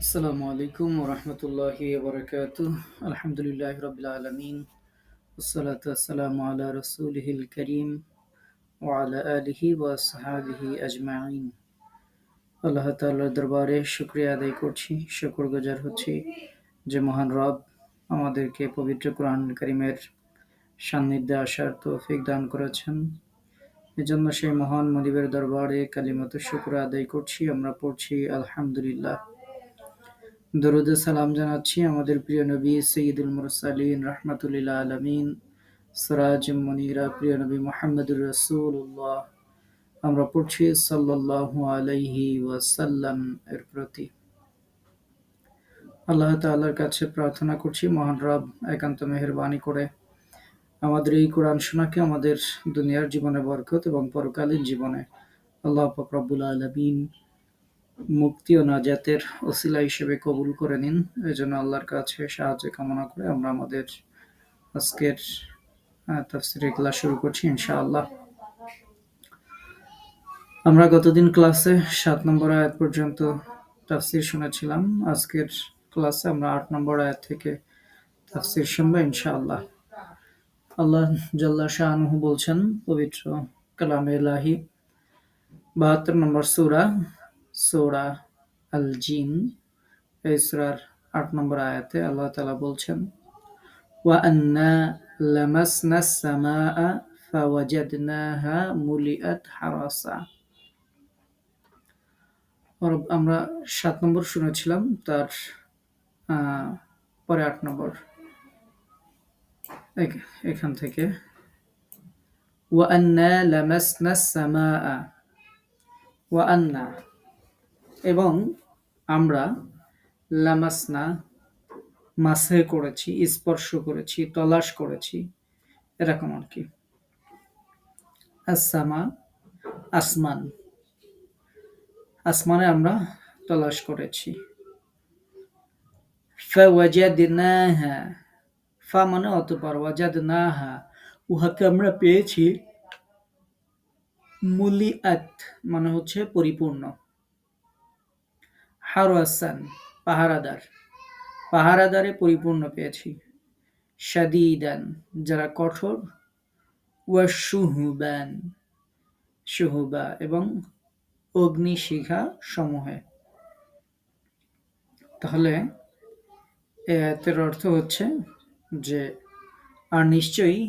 আসসালামু আলাইকুম ওরহমতুল্লাহি ওবরাকাতু আলহামদুলিল্লাহ রবিল আলমিন والصلاة والسلام على رسوله الكريم وعلى آله وصحابه أجمعين আল্লাহ তাআলার দরবারে শুকরিয়া আদায় করছি শুকর গুজার হচ্ছি যে মহান রব আমাদেরকে পবিত্র কোরআন করিমের সান্নিধ্যে আসার তৌফিক দান করেছেন এজন্য সেই মহান মদিবের দরবারে কালিমত শুক্র আদায় করছি আমরা পড়ছি আলহামদুলিল্লাহ দরুদ সালাম জানাচ্ছি আমাদের প্রিয় নবী সঈদুল মুরসালিন রহমতুল্লাহ আলমিন, সরাজ মনিরা, প্রিয় নবী মোহাম্মদুর রসুল্লাহ আমরা পড়ছি সাল্লাহ আলাইহি ওয়াসাল্লাম এর প্রতি। আল্লাহ তাল্লার কাছে প্রার্থনা করছি, মহান রব, একান্ত মেহরবানি করে আমাদের এই কোরআন শোনাকে আমাদের দুনিয়ার জীবনে বরকত এবং পরকালীন জীবনে। আল্লাহ ফকরাবুল আলমিন মুক্তি ও নাজাতের ওসিলা হিসেবে কবুল করে নিন। এই জন্য আল্লাহর কাছে সাহায্য কামনা করে আমরা আমাদের আজকের তাফসির ক্লাস শুরু করছি ইনশাআল্লাহ। আমরা গতদিন ক্লাসে সাত নম্বর আয়াত পর্যন্ত তাফসির শুনেছিলাম। আজকের ক্লাসে আমরা আট নম্বর আয়াত থেকে তাফসির শুনব ইনশাআল্লাহ। আল্লাহ জাল্লা শাহানুহু বলছেন, পবিত্র কালামে লাহি বাহাত্তর নম্বর সুরা সোরা আল জিন এই সুরার আট নম্বর আয়াতে আল্লাহ তালা বলছেন وأنا لمسنا السماء فوجدناها ملئت حرسا আমরা সাত নম্বর শুনেছিলাম তার পরে আট নম্বর এখান থেকে وأنا لمسنا السماء وأنا এবং আমরা লামাসনা মাসে করেছি, স্পর্শ করেছি, তলাশ করেছি, এরকম আর কি। আসামা আসমান। আসমানে আমরা তলাশ করেছি। ফা মানে অতপর ওয়াজাদ না হা উহাকে আমরা পেয়েছি। মুলিআত মানে হচ্ছে পরিপূর্ণ। হারোয়াসান, পাহারাদার। পাহারাদারে পরিপূর্ণ পেয়েছি। শাদিদান, যারা কঠোর ওয়াশুহুবান শুহুবা এবং অগ্নিশিখা সমূহে। তাহলে এর অর্থ হচ্ছে যে, আর নিশ্চয়ই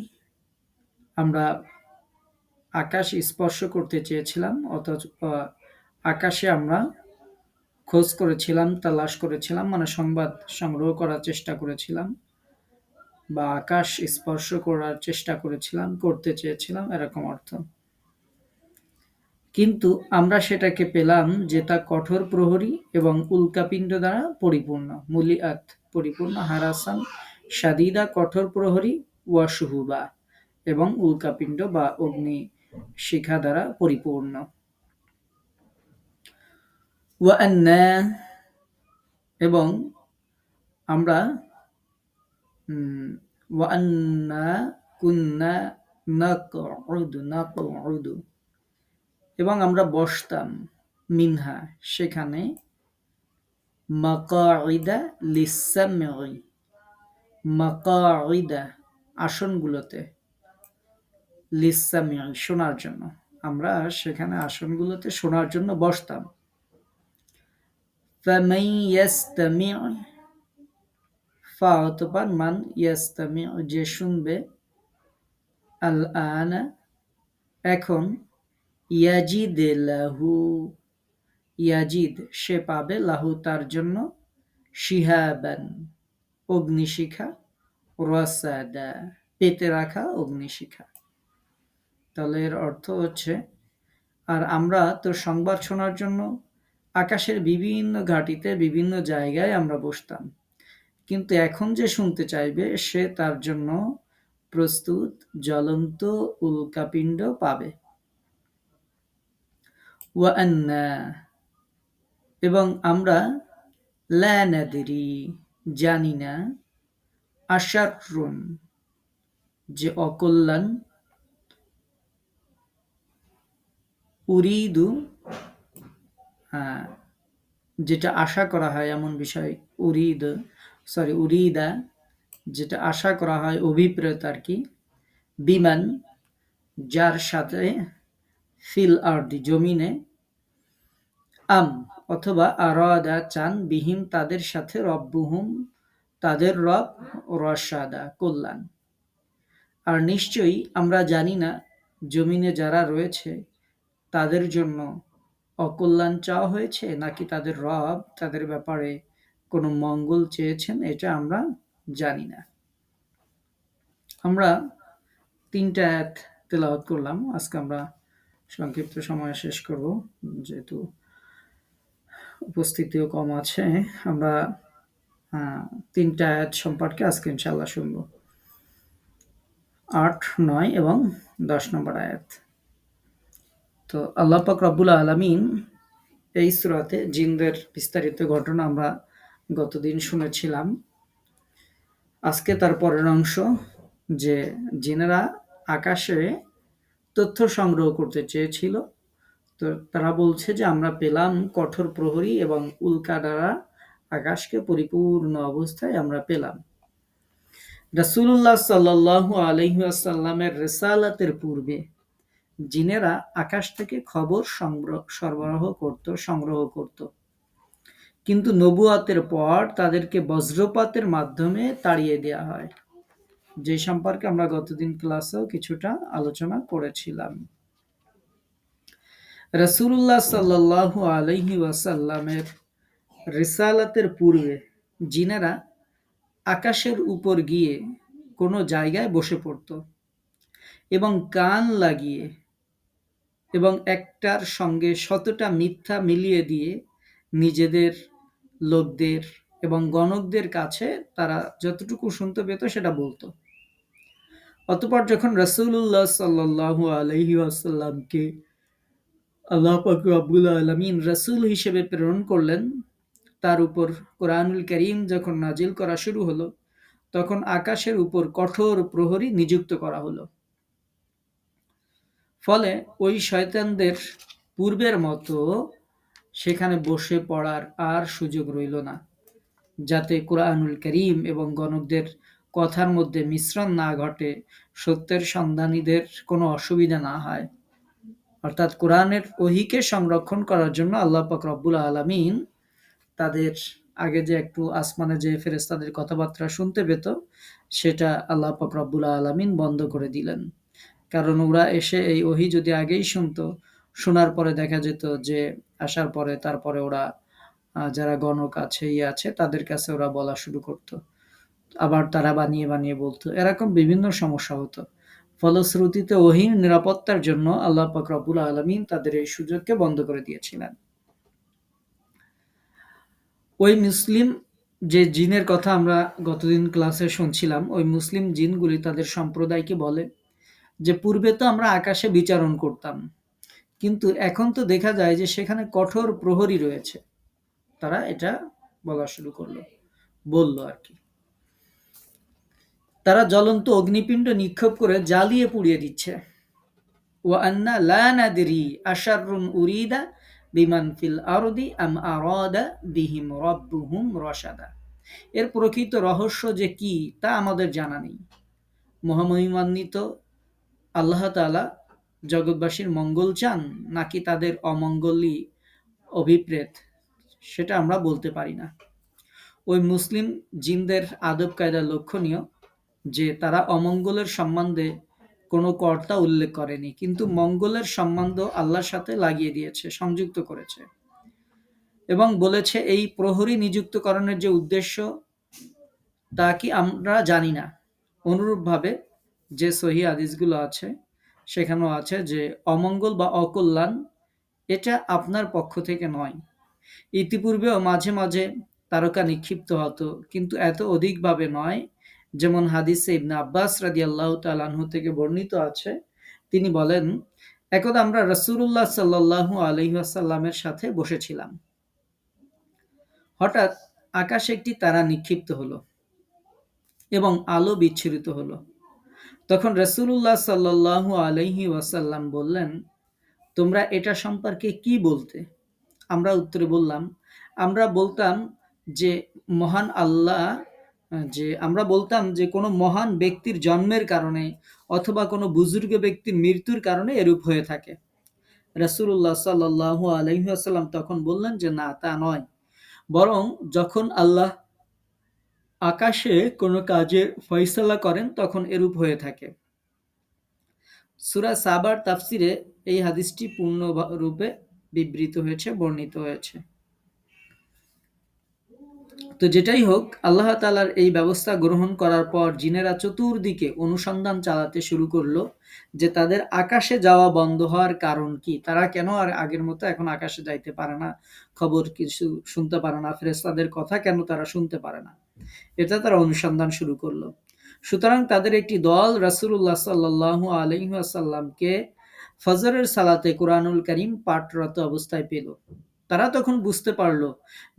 আমরা আকাশ স্পর্শ করতে চেয়েছিলাম, অথচ আকাশে আমরা খোঁজ করেছিলাম, তালাশ করেছিলাম মানে সংবাদ সংগ্রহ করার চেষ্টা করেছিলাম বা আকাশ স্পর্শ করার চেষ্টা করেছিলাম, করতে চেয়েছিলাম এরকম অর্থ। কিন্তু আমরা সেটাকে পেলাম যে তা কঠোর প্রহরী এবং উল্কাপিণ্ড দ্বারা পরিপূর্ণ মুলিআত পরিপূর্ণ, হারাসান, সাদিদা কঠোর প্রহরী, ওয়াসুহুবা এবং উল্কাপিণ্ড বা অগ্নি শিখা দ্বারা পরিপূর্ণ। এবং আমরা কুন্না এবং আমরা বসতাম মিনহা, সেখানে মাকাইদা লিসামি মাকাইদা আসনগুলোতে লিসামি শোনার জন্য। আমরা সেখানে আসনগুলোতে শোনার জন্য বসতাম। فمن يستمع ফা অতপর মান ইয়াস্তামি যে শুনবে আল আনা এখন ইয়াজিদ লাহু ইয়াজিদ সে পাবে লাহু তার জন্য শিহাবান অগ্নিশিখা রসাদা পেতে রাখা অগ্নিশিখা তাহলে এর অর্থ হচ্ছে আর আমরা তোর সংবাদ শোনার জন্য আকাশের বিভিন্ন ঘাটিতে বিভিন্ন জায়গায় আমরা বসতাম। কিন্তু এখন যে শুনতে চাইবে, সে তার জন্য প্রস্তুত, জ্বলন্ত উল্কাপিণ্ড পাবে। এবং আমরা ল্যানাদেরি জানি না, আশারুন, যে অকল্যাণ, উরিদু যেটা আশা করা হয়, এমন বিষয়, উরিদ সরি উরিদা, যেটা আশা করা হয়, অভিপ্রেত আর কি, বিমান, যার সাথে ফিল আরদি জমিনে, আম, অথবা আরাদা চান বিহীন তাদের সাথে রব্বুহুম, তাদের রব রসাদা কল্যাণ। আর নিশ্চয়ই আমরা জানি না, জমিনে যারা রয়েছে, তাদের জন্য অকল্যাণ চাওয়া হয়েছে নাকি তাদের রব তাদের ব্যাপারে কোনো মঙ্গল চেয়েছেন এটা আমরা জানি না। আমরা তিনটা অ্যাথ তেলাওয়াত করলাম। আজকে আমরা সংক্ষিপ্ত সময় শেষ করব। যেহেতু উপস্থিতিও কম আছে, আমরা তিনটা অ্যাড সম্পর্কে আজকে ইনশাল্লাহ শুনব। আট, নয় এবং দশ নম্বর আয়াত। তো আল্লাহ পাক রব্বুল আলমিন এই সুরাতে জিনদের বিস্তারিত ঘটনা আমরা গতদিন শুনেছিলাম। আজকে তার পরের অংশ, যে জিনেরা আকাশে তথ্য সংগ্রহ করতে চেয়েছিল, তো তারা বলছে যে আমরা পেলাম কঠোর প্রহরী এবং উল্কা দ্বারা আকাশকে পরিপূর্ণ অবস্থায় আমরা পেলাম। রাসুল্লাহ সাল্লাহ আলহিহাসাল্লামের রেসালাতের পূর্বে জিনেরা আকাশ থেকে খবর সরবরাহ করত, সংগ্রহ করত। কিন্তু নবুয়াতের পর তাদেরকে বজ্রপাতের মাধ্যমে তাড়িয়ে দেওয়া হয়। যে সম্পর্কে আমরা গতদিন ক্লাসেও কিছুটা আলোচনা করেছিলাম। রসুল্লাহ সাল্লাহ আলহি ওয়াসাল্লামের রিসালাতের পূর্বে জিনেরা আকাশের উপর গিয়ে কোনো জায়গায় বসে পড়ত এবং কান লাগিয়ে এবং একটার সঙ্গে শতটা মিথ্যা মিলিয়ে দিয়ে নিজেদের, লোকদের এবং গণকদের কাছে তারা যতটুকু শুনতে পেত সেটা বলতো। অতপর যখন রসুল্লাহ সাল্লাহ আলহি আসাল্লামকে আল্লাহ আব্বুল আলমিন রসুল হিসেবে প্রেরণ করলেন, তার উপর কোরআনুল করিম যখন নাজিল করা শুরু হলো, তখন আকাশের উপর কঠোর প্রহরী নিযুক্ত করা হলো। ফলে ওই শয়তানদের পূর্বের মতো সেখানে বসে পড়ার আর সুযোগ রইল না। যাতে কোরআনুল করিম এবং গণকদের কথার মধ্যে মিশ্রণ না ঘটে, সত্যের সন্ধানীদের কোনো অসুবিধা না হয়। অর্থাৎ কোরআনের ওহিকে সংরক্ষণ করার জন্য আল্লাহ পাক রব্বুল আলমিন তাদের আগে যে একটু আসমানে যে ফেরেস্তাদের কথাবার্তা শুনতে পেত, সেটা আল্লাহ পাক রব্বুল আলমিন বন্ধ করে দিলেন। কারণ ওরা এসে এই ওহি যদি আগেই শুনতো, শোনার পরে দেখা যেত যে আসার পরে তারপরে ওরা যারা গণক আছে ইয়ে আছে, তাদের কাছে ওরা বলা শুরু করত। আবার তারা বানিয়ে বানিয়ে বলতো। এরকম বিভিন্ন সমস্যা হতো। ফলশ্রুতিতে ওহির নিরাপত্তার জন্য আল্লাহ পাক রব্বুল আলমিন তাদের এই সুযোগকে বন্ধ করে দিয়েছিলেন। ওই মুসলিম যে জিনের কথা আমরা গতদিন ক্লাসে শুনছিলাম, ওই মুসলিম জিনগুলি তাদের সম্প্রদায়কে বলে যে পূর্বে তো আমরা আকাশে বিচারণ করতাম, কিন্তু এখন তো দেখা যায় যে সেখানে কঠোর প্রহরী রয়েছে। তারা এটা বলা শুরু করল, বলল আর কি। তারা জ্বলন্ত অগ্নিপিণ্ড নিক্ষেপ করে জ্বালিয়ে পুড়িয়ে দিচ্ছে। ও আন্না লা আশারুন উরিদা বিমান ফিল আরদি আম আরাদা বিহিম রব্বুহুম রসাদা এর প্রকৃত রহস্য যে কি, তা আমাদের জানা নেই। মহামহিমান্বিত আল্লাহ তালা জগৎবাসীর মঙ্গল চান নাকি তাদের অমঙ্গলই অভিপ্রেত, সেটা আমরা বলতে পারি না। ওই মুসলিম জিনদের আদব কায়দা লক্ষণীয় যে তারা অমঙ্গলের সম্বন্ধে কোনো কর্তা উল্লেখ করেনি, কিন্তু মঙ্গলের সম্বন্ধ আল্লাহর সাথে লাগিয়ে দিয়েছে, সংযুক্ত করেছে। এবং বলেছে, এই প্রহরী নিযুক্তকরণের যে উদ্দেশ্য তা কি আমরা জানি না। অনুরূপভাবে যে সহি আদিসগুলো আছে, সেখানেও আছে যে অমঙ্গল বা অকল্যাণ এটা আপনার পক্ষ থেকে নয়। ইতিপূর্বেও মাঝে মাঝে তারকা নিক্ষিপ্ত হতো, কিন্তু এত অধিকভাবে নয় যেমন হাদিসে ইবনা আব্বাস রাদি আল্লাহ তালাহু থেকে বর্ণিত আছে। তিনি বলেন, একদা আমরা রসুল্লাহ সাল্লাহু আলহিহাসাল্লামের সাথে বসেছিলাম। হঠাৎ আকাশে একটি তারা নিক্ষিপ্ত হলো এবং আলো বিচ্ছুরিত হলো। তখন রসুল্লাহ সাল্লাহু আলহি ওয়াসাল্লাম বললেন, তোমরা এটা সম্পর্কে কি বলতে? আমরা উত্তরে বললাম, আমরা বলতাম যে মহান আল্লাহ, যে আমরা বলতাম যে কোনো মহান ব্যক্তির জন্মের কারণে অথবা কোনো বুজুর্গ ব্যক্তির মৃত্যুর কারণে এরূপ হয়ে থাকে। রাসূলুল্লাহ সাল্লাল্লাহু আলাইহি ওয়াসাল্লাম তখন বললেন যে, না, তা নয়। বরং যখন আল্লাহ আকাশে কোনো কাজের ফয়সালা করেন, তখন এরূপ হয়ে থাকে। সূরা সাবার তাফসিরে এই হাদিসটি পূর্ণরূপে বিবৃত হয়েছে, বর্ণিত হয়েছে। তো যেটাই হোক, আল্লাহ তালার এই ব্যবস্থা গ্রহণ করার পর জিনেরা চতুর্দিকে অনুসন্ধান চালাতে শুরু করল যে তাদের আকাশে যাওয়া বন্ধ হওয়ার কারণ কি? তারা কেন আর আগের মতো এখন আকাশে যাইতে পারে না? খবর কিছু শুনতে পারে না। ফেরেস্তাদের কথা কেন তারা শুনতে পারে না? এটা তারা অনুসন্ধান শুরু করল। সুতরাং তাদের একটি দল রাসুল্লাহ সাল্লাহ আলহিহাসাল্লামকে ফজরের সালাতে কোরআনুল করিম পাঠরত অবস্থায় পেল। তারা তখন বুঝতে পারল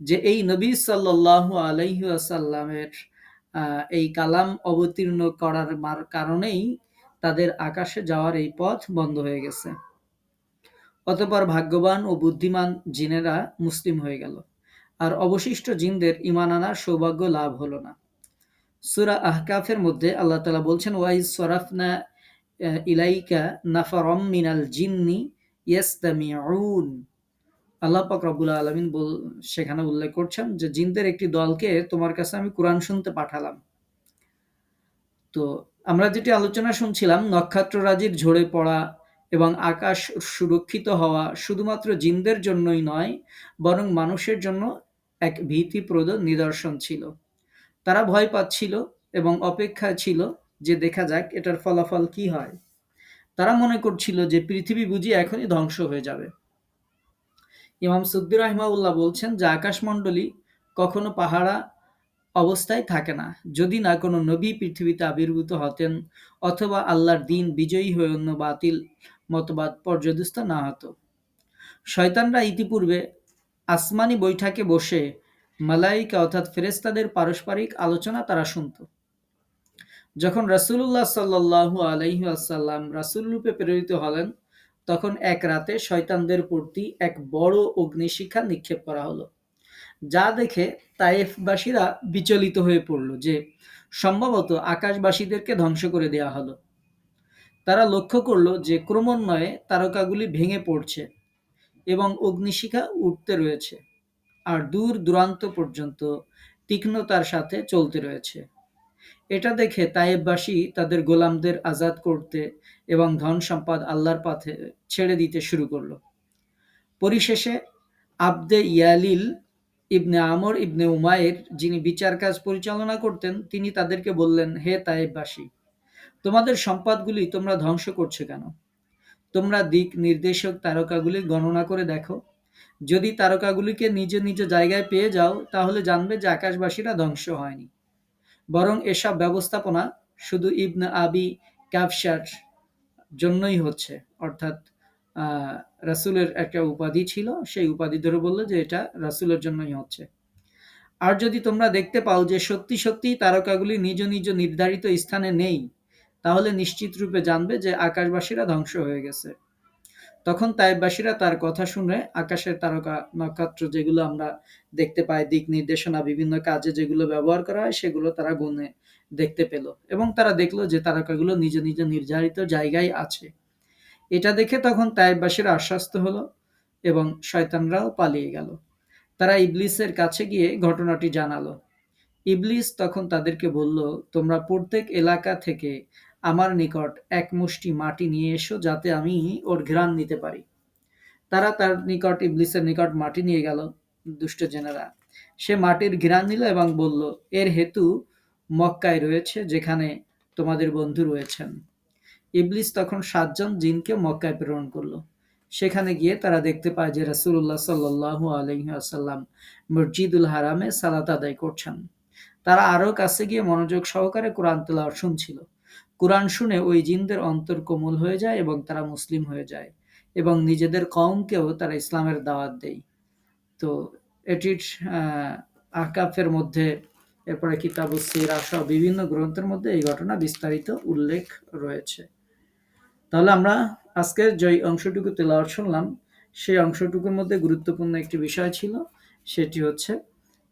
যে এই নবী সাল্লাহ আলহিহাসাল্লামের এই কালাম অবতীর্ণ করার কারণেই তাদের আকাশে যাওয়ার এই পথ বন্ধ হয়ে গেছে। অতপর ভাগ্যবান ও বুদ্ধিমান জিনেরা মুসলিম হয়ে গেল। আর অবশিষ্ট জিনদের ইমান আনার সৌভাগ্য লাভ হলো না। সুরা আহকাফের মধ্যে আল্লাহ তালা বলছেন, ওয়াইজ সরাফনা ইলাইকা নাফারম মিনাল জিন্নি ইয়াস্তামিউন। আল্লাহ পাক রব্বুল আলমিন বল, সেখানে উল্লেখ করছেন যে, জিনদের একটি দলকে তোমার কাছে আমি কোরআন শুনতে পাঠালাম। তো আমরা যেটি আলোচনা শুনছিলাম, নক্ষত্ররাজির ঝরে পড়া এবং আকাশ সুরক্ষিত হওয়া শুধুমাত্র জিনদের জন্যই নয়, বরং মানুষের জন্য এক ভীতিপ্রদ নিদর্শন ছিল। তারা ভয় পাচ্ছিল এবং অপেক্ষায় ছিল যে দেখা যাক এটার ফলাফল কি হয়। তারা মনে করছিল যে পৃথিবী বুঝি এখনই ধ্বংস হয়ে যাবে। ইমাম সুদ্দির রহমাউল্লাহ বলছেন, যে আকাশমণ্ডলী কখনো পাহাড়া অবস্থায় থাকে না। যদি না কোনো নবী পৃথিবীতে আবির্ভূত হতেন অথবা আল্লাহর দিন বিজয়ী হয়ে অন্য বাতিল মতবাদ পর্যদস্ত না হতো। শয়তানরা ইতিপূর্বে আসমানি বৈঠাকে বসে মালাইকা অর্থাৎ ফেরেস্তাদের পারস্পরিক আলোচনা তারা শুনত। যখন রাসুল্লাহ সাল্লাহু আলহি আসাল্লাম রাসুল রূপে প্রেরিত হলেন, তখন এক রাতে শয়তানদের প্রতি এক বড় অগ্নিশিখা নিক্ষেপ করা হলো, যা দেখে তাইফবাসীরা বিচলিত হয়ে পড়ল যে সম্ভবত আকাশবাসীদেরকে ধ্বংস করে দেওয়া হলো। তারা লক্ষ্য করল যে ক্রমান্বয়ে তারকাগুলি ভেঙে পড়ছে। এবং অগ্নিশিখা উঠতে রয়েছে আর দূর দূরান্ত পর্যন্ত তীক্ষ্ণতার সাথে চলতে রয়েছে। এটা দেখে তায়েববাসী তাদের গোলামদের আজাদ করতে এবং ধন সম্পদ আল্লাহর পথে ছেড়ে দিতে শুরু করল। পরিশেষে আবদে ইয়ালিল ইবনে আমর ইবনে উমায়ের যিনি বিচার কাজ পরিচালনা করতেন, তিনি তাদেরকে বললেন, হে তায়েববাসী, তোমাদের সম্পদগুলি তোমরা ধ্বংস করছ কেন? তোমরা দিক নির্দেশক তারকাগুলি গণনা করে দেখো। যদি তারকাগুলিকে নিজ নিজ জায়গায় পেয়ে যাও, তাহলে জানবে যে আকাশবাসীরা ধ্বংস হয়নি। বরং এসব ব্যবস্থাপনা শুধু ইবন আবি ক্যাবসার জন্যই হচ্ছে। অর্থাৎ রাসুলের একটা উপাধি ছিল, সেই উপাধি ধরে বলল যে এটা রাসুলের জন্যই হচ্ছে। আর যদি তোমরা দেখতে পাও যে সত্যি সত্যি তারকাগুলি নিজ নিজ নির্ধারিত স্থানে নেই তাহলে নিশ্চিত রূপে জানবে যে আকাশবাসীরা ধ্বংস হয়ে গেছে। তখন তাইবাসীরা তার কথা শুনে আকাশের তারকা নক্ষত্র যেগুলো আমরা দেখতে পাই, দিক নির্দেশনা, বিভিন্ন কাজে যেগুলো ব্যবহার করা হয়, সেগুলো তারা গুনে দেখতে পেল এবং তারা দেখল যে তারকাগুলো নিজ নিজ নির্ধারিত জায়গায় আছে। এটা দেখে তখন তাইবাসীরা আশ্বাস্ত হলো এবং শয়তানরাও পালিয়ে গেল। তারা ইবলিসের কাছে গিয়ে ঘটনাটি জানালো। ইবলিস তখন তাদেরকে বলল, তোমরা প্রত্যেক এলাকা থেকে আমার নিকট এক মুষ্টি মাটি নিয়ে এসো যাতে আমি ওর ঘ্রাণ নিতে পারি। তারা তার নিকট, ইবলিসের নিকট মাটি নিয়ে গেল, দুষ্ট জেনারা। সে মাটির ঘ্রাণ নিল এবং বলল, এর হেতু মক্কায় রয়েছে যেখানে তোমাদের বন্ধু রয়েছেন। ইবলিস তখন সাতজন জিনকে মক্কায় প্রেরণ করল। সেখানে গিয়ে তারা দেখতে পায় যে রাসুল্লাহ সাল্লু আলহিহাসাল্লাম মসজিদুল হারামে সালাত আদায় করছেন। তারা আরও কাছে গিয়ে মনোযোগ সহকারে কোরআন তেলাওয়াত শুনছিল। কোরআন শুনে ওই জিনদের অন্তর কোমল হয়ে যায় এবং তারা মুসলিম হয়ে যায় এবং নিজেদের কমকেও তারা ইসলামের দাওয়াত দেয়। তো এটির আকাফের মধ্যে, এরপরে কিতাব সিরা সহ বিভিন্ন গ্রন্থের মধ্যে এই ঘটনা বিস্তারিত উল্লেখ রয়েছে। তাহলে আমরা আজকের যে অংশটুকু তেলাওয়াত শুনলাম, সেই অংশটুকুর মধ্যে গুরুত্বপূর্ণ একটি বিষয় ছিল, সেটি হচ্ছে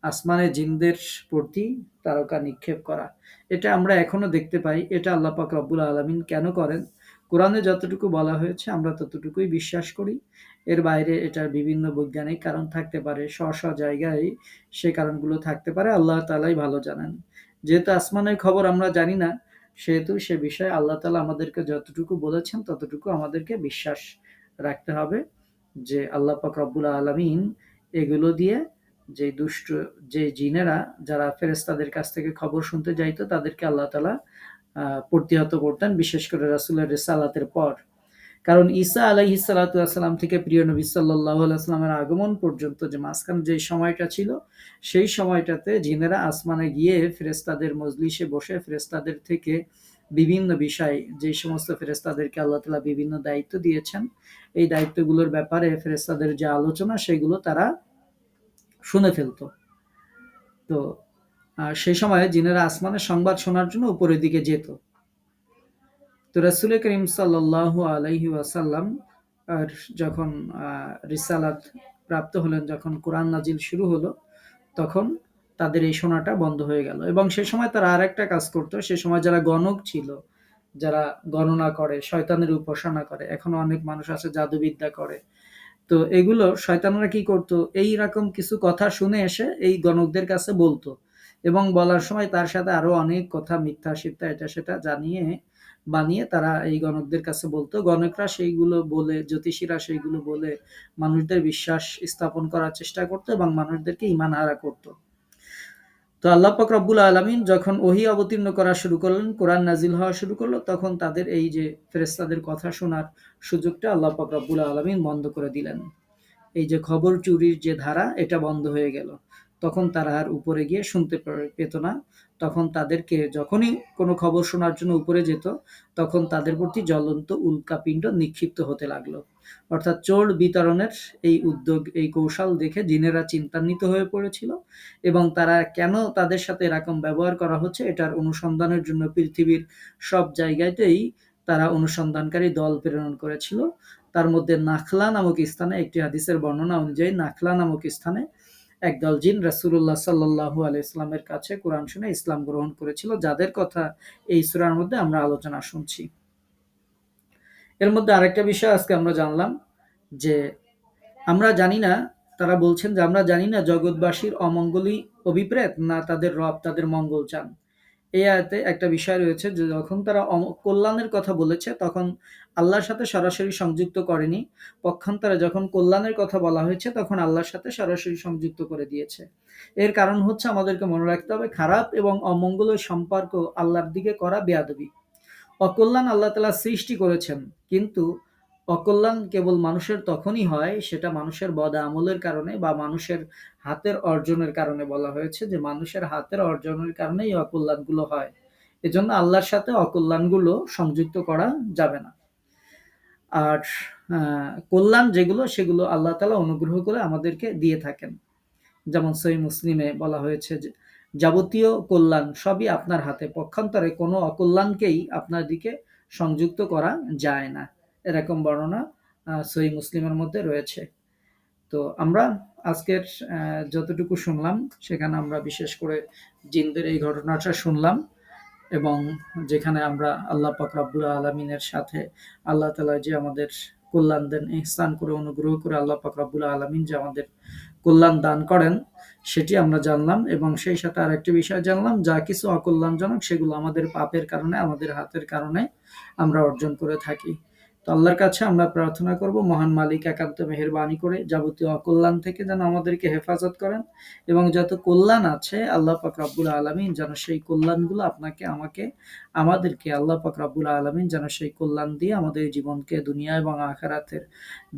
আসমানে জিনদের প্রতি তারকা নিক্ষেপ করা। এটা আমরা এখনও দেখতে পাই। এটা আল্লাহ পাক রব্বুল আলমিন কেন করেন? কোরআনে যতটুকু বলা হয়েছে, আমরা ততটুকুই বিশ্বাস করি। এর বাইরে এটার বিভিন্ন বৈজ্ঞানিক কারণ থাকতে পারে স্ব স্ব জায়গায় সে কারণগুলো থাকতে পারে, আল্লাহ তালাই ভালো জানেন। যেহেতু আসমানের খবর আমরা জানি না, সেহেতু সে বিষয়ে আল্লাহ তালা আমাদেরকে যতটুকু বলেছেন, ততটুকু আমাদেরকে বিশ্বাস রাখতে হবে যে আল্লাহ পাক রব্বুল আলমিন এগুলো দিয়ে যে দুষ্ট, যে জিনেরা, যারা ফেরেস্তাদের কাছ থেকে খবর শুনতে যাইতো, তাদেরকে আল্লাহ তালা প্রতিহত করতেন, বিশেষ করে রাসুলের রেসালাতের পর। কারণ ঈসা আলাইহি সালাতাম থেকে প্রিয় নবী সাল্লাহ আসলামের আগমন পর্যন্ত যে মাঝখান যে সময়টা ছিল, সেই সময়টাতে জিনেরা আসমানে গিয়ে ফেরেস্তাদের মজলিসে বসে ফেরেস্তাদের থেকে বিভিন্ন বিষয়, যে সমস্ত ফেরেস্তাদেরকে আল্লাহ তালা বিভিন্ন দায়িত্ব দিয়েছেন, এই দায়িত্বগুলোর ব্যাপারে ফেরেস্তাদের যে আলোচনা, সেগুলো তারা শুনে ফেলত। তো সেই সময় জিনেরা আসমানের সংবাদ শোনার জন্য উপরের দিকে যেত। তো রাসুল করিম সাল্লাহ আলহি ওয়াসাল্লাম, আর যখন রিসালাত প্রাপ্ত হলেন, যখন কোরআন নাজিল শুরু হলো, তখন তাদের এই শোনাটা বন্ধ হয়ে গেল। এবং সে সময় তারা আর একটা কাজ করতো সে সময় যারা গণক ছিল, যারা গণনা করে, শয়তানের উপাসনা করে, এখনও অনেক মানুষ আছে, জাদুবিদ্যা করে তো এগুলো শয়তানরা কি করত? এই রকম কিছু কথা শুনে এসে এই গণকদের কাছে বলতো। এবং বলার সময় তার সাথে আরও অনেক কথা মিথ্যা সিদ্ধা এটা, সেটা জানিয়ে, বানিয়ে তারা এই গণকদের কাছে বলতো। গণকরা সেইগুলো বলে, জ্যোতিষীরা সেইগুলো বলে মানুষদের বিশ্বাস স্থাপন করার চেষ্টা করতো এবং মানুষদেরকে ইমান হারা করতো। তো আল্লাহ পাক রব্বুল আলমিন যখন ওহি অবতীর্ণ করা শুরু করলেন, কোরআন নাজিল হওয়া শুরু করল, তখন তাদের এই যে ফেরেস্তাদের কথা শোনার সুযোগটা আল্লাহ পাক রব্বুল আলমিন বন্ধ করে দিলেন। এই যে খবর চুরির যে ধারা, এটা বন্ধ হয়ে গেল। তখন তারা আর উপরে গিয়ে শুনতে পেত না। তখন তাদেরকে যখনই কোনো খবর শোনার জন্য উপরে যেত, তখন তাদের প্রতি জ্বলন্ত উল্কাপিণ্ড নিক্ষিপ্ত হতে লাগল। অর্থাৎ চোর বিতরণের এই উদ্যোগ, এই কৌশল দেখে জিনেরা চিন্তান্বিত হয়ে পড়েছিল এবং তারা কেন তাদের সাথে এরকম ব্যবহার করা হচ্ছে এটার অনুসন্ধানের জন্য পৃথিবীর সব জায়গাতেই তারা অনুসন্ধানকারী দল প্রেরণ করেছিল। তার মধ্যে নাখলা নামক স্থানে, একটি হাদিসের বর্ণনা অনুযায়ী নাখলা নামক স্থানে একদল জিন রাসুল্লাহ সাল্লাহু আলাইসলামের কাছে কোরআন শুনে ইসলাম গ্রহণ করেছিল, যাদের কথা এই সুরার মধ্যে আমরা আলোচনা শুনছি। এর মধ্যে আরেকটা বিষয় আজকে আমরা জানলাম যে আমরা জানি না, তারা বলছেন যে আমরা জানি না জগৎবাসীর অমঙ্গলই অভিপ্রেত না তাদের রব তাদের মঙ্গল চান। এই আয়তে একটা বিষয় রয়েছে যে যখন তারা কল্যাণের কথা বলেছে, তখন আল্লাহর সাথে সরাসরি সংযুক্ত করেনি। পক্ষান্তরে যখন কল্যাণের কথা বলা হয়েছে, তখন আল্লাহর সাথে সরাসরি সংযুক্ত করে দিয়েছে। এর কারণ হচ্ছে আমাদেরকে মনে রাখতে হবে, খারাপ এবং অমঙ্গলের সম্পর্ক আল্লাহর দিকে করা বেয়াদবি। অকল্যাণ আল্লাহ তালা সৃষ্টি করেছেন, কিন্তু অকল্যাণ কেবল মানুষের তখনই হয়, সেটা মানুষের বদ আমলের কারণে বা মানুষের হাতের অর্জনের কারণে বলা হয়েছে যে মানুষের হাতের অর্জনের কারণেই অকল্যাণগুলো হয়। এজন্য আল্লাহর সাথে অকল্যাণগুলো সংযুক্ত করা যাবে না। আর কল্যাণ যেগুলো, সেগুলো আল্লাহ তালা অনুগ্রহ করে আমাদেরকে দিয়ে থাকেন। যেমন সই মুসলিমে বলা হয়েছে যে, যাবতীয় কল্যাণ সবই আপনার হাতে। পক্ষান্তরে কোনো অকল্যাণকেই আপনার দিকে সংযুক্ত করা যায় না। এরকম বর্ণনা সই মুসলিমের মধ্যে রয়েছে। তো আমরা আজকের যতটুকু শুনলাম, সেখানে আমরা বিশেষ করে জিনদের এই ঘটনাটা শুনলাম এবং যেখানে আমরা আল্লাহ পাক রাব্বুল আলমিনের সাথে আল্লাহ তালা যে আমাদের কল্যাণ দেন, ইহসান করে, অনুগ্রহ করে আল্লাহ পাক রাব্বুল আলমিন যে আমাদের কল্যাণ দান করেন, সেটি আমরা জানলাম এবং সেই সাথে আর একটি বিষয় জানলাম, যা কিছু অকল্যাণজনক সেগুলো আমাদের পাপের কারণে, আমাদের হাতের কারণে আমরা অর্জন করে থাকি। তো আল্লাহর কাছে আমরা প্রার্থনা করব, মহান মালিক একান্ত মেহরবানি করে যাবতীয় অকল্যাণ থেকে যেন আমাদেরকে হেফাজত করেন এবং যত কল্যাণ আছে আল্লাহ পাক রাব্বুল আলমিন যেন সেই কল্যাণগুলো আপনাকে, আমাকে, আমাদেরকে আল্লাহ পাক রাব্বুল আলমিন যেন সেই কল্যাণ দিয়ে আমাদের জীবনকে, দুনিয়া এবং আখারাতের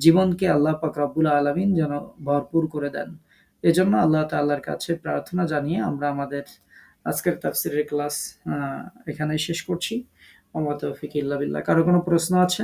জীবনকে আল্লাহ পাক রাব্বুল আলমিন যেন ভরপুর করে দেন। এজন্য আল্লাহ তাল্লার কাছে প্রার্থনা জানিয়ে আমরা আমাদের আজকের তাফসিরের ক্লাস এখানেই শেষ করছি। ওমা তৌফিক ইল্লা বিল্লাহ। কারও কোনো প্রশ্ন আছে?